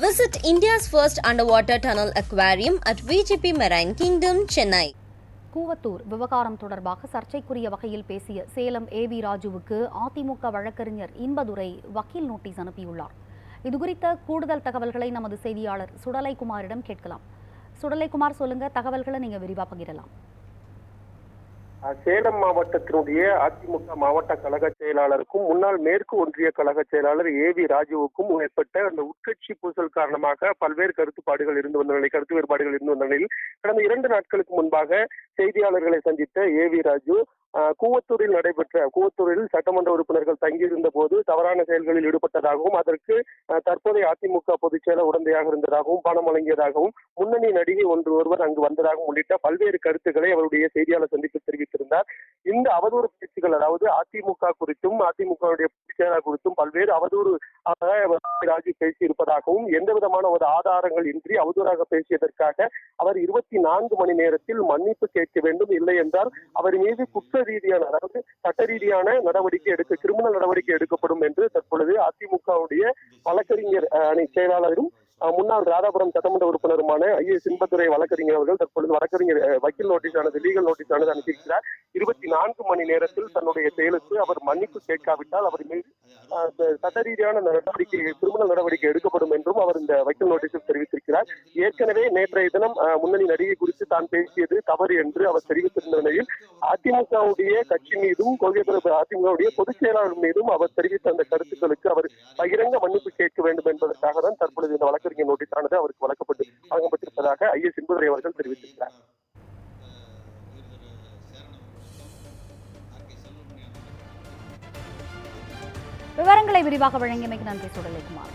Visit India's first underwater tunnel aquarium at VGP Marine Kingdom, Chennai. Koovathur. விவகாரம் தொடர்பாக சர்ச்சைக்குரிய வகையில் பேசிய சேலம் ஏவி ராஜுவுக்கு அதிமுக வழக்கறிஞர் இன்பதுரை வக்கீல் நோட்டீஸ் அனுப்பியுள்ளார். இதுகுறித்த கூடுதல் தகவல்களை நமது செய்தியாளர் சுடலைக்குமாரிடம் கேட்கலாம். சுடலைக்குமார் சொல்லுங்க. தகவல்களை நீங்க விரிவா பகிரலாம். சேலம் மாவட்டத்தினுடைய அதிமுக மாவட்ட கழக செயலாளருக்கும் முன்னாள் மேற்கு ஒன்றிய கழக செயலாளர் ஏ வி ராஜுவுக்கும் ஏற்பட்ட அந்த உட்கட்சி பூசல் காரணமாக பல்வேறு கருத்துப்பாடுகள் இருந்து வந்த நிலை கருத்து வேறுபாடுகள் இருந்து வந்த நிலையில் கடந்த இரண்டு நாட்களுக்கு முன்பாக செய்தியாளர்களை சந்தித்த ஏ வி ராஜு கூவத்தூரில் நடைபெற்ற கூவத்தூரில் சட்டமன்ற உறுப்பினர்கள் தங்கியிருந்த போது தவறான செயல்களில் ஈடுபட்டதாகவும் அதற்கு தற்போதைய அதிமுக பொதுச் செயலர் உடந்தையாக இருந்ததாகவும் பணம் வழங்கியதாகவும் முன்னணி நடிகை ஒன்று ஒருவர் அங்கு வந்ததாகவும் உள்ளிட்ட பல்வேறு கருத்துக்களை அவருடைய செய்தியாளர் சந்திப்பில் தெரிவித்திருந்தார். இந்த அவதூறு பேச்சுகள் அதாவது அதிமுக குறித்தும் அதிமுகவுடைய பொதுச் குறித்தும் பல்வேறு அவதூறு ராஜு பேசியிருப்பதாகவும் எந்த விதமான ஒரு ஆதாரங்கள் இன்றி அவதூறாக பேசியதற்காக அவர் இருபத்தி நான்கு மணி நேரத்தில் மன்னிப்பு கேட்க வேண்டும் இல்லை என்றால் அவர் மீது குற்ற ரீதியான அதாவது சட்ட ரீதியான நடவடிக்கை எடுக்க கிரிமினல் நடவடிக்கை எடுக்கப்படும் என்று தற்பொழுது அதிமுகவுடைய வழக்கறிஞர் அணி செயலாளரும் முன்னாள் ராதாபுரம் சட்டமன்ற உறுப்பினருமான ஐ எஸ் வழக்கறிஞர் அவர்கள் தற்பொழுது வழக்கறிஞர் வக்கீல் நோட்டீஸ் ஆனது லீகல் நோட்டீஸ் ஆனது அனுப்பியிருக்கிறார். இருபத்தி நான்கு மணி நேரத்தில் தன்னுடைய செயலுக்கு அவர் மன்னிப்பு கேட்காவிட்டால் அவர் மீது சட்டரீதியான ரீதியான நடவடிக்கை கிரிமினல் நடவடிக்கை எடுக்கப்படும் என்றும் அவர் இந்த வைக்கல் நோட்டீஸில் தெரிவித்திருக்கிறார். ஏற்கனவே நேற்றைய தினம் முன்னணி நடிகை குறித்து தான் பேசியது தவறு என்று அவர் தெரிவித்திருந்த நிலையில் அதிமுகவுடைய கட்சி மீதும் கொள்கை அதிமுகவுடைய பொதுச் செயலாளர் மீதும் அவர் தெரிவித்த அந்த கருத்துக்களுக்கு அவர் பகிரங்க மன்னிப்பு கேட்க வேண்டும் என்பதற்காக தான் தற்பொழுது இந்த வழக்கறிஞர் நோட்டீஸ் ஆனது அவருக்கு வழங்கப்பட்டு வழங்கப்பட்டிருப்பதாக ஐ எஸ் இன்பதுரை அவர்கள் தெரிவித்திருக்கிறார். விவரங்களை விரிவாக வழங்கியமைக்கு நன்றி சுடலைக்குமார்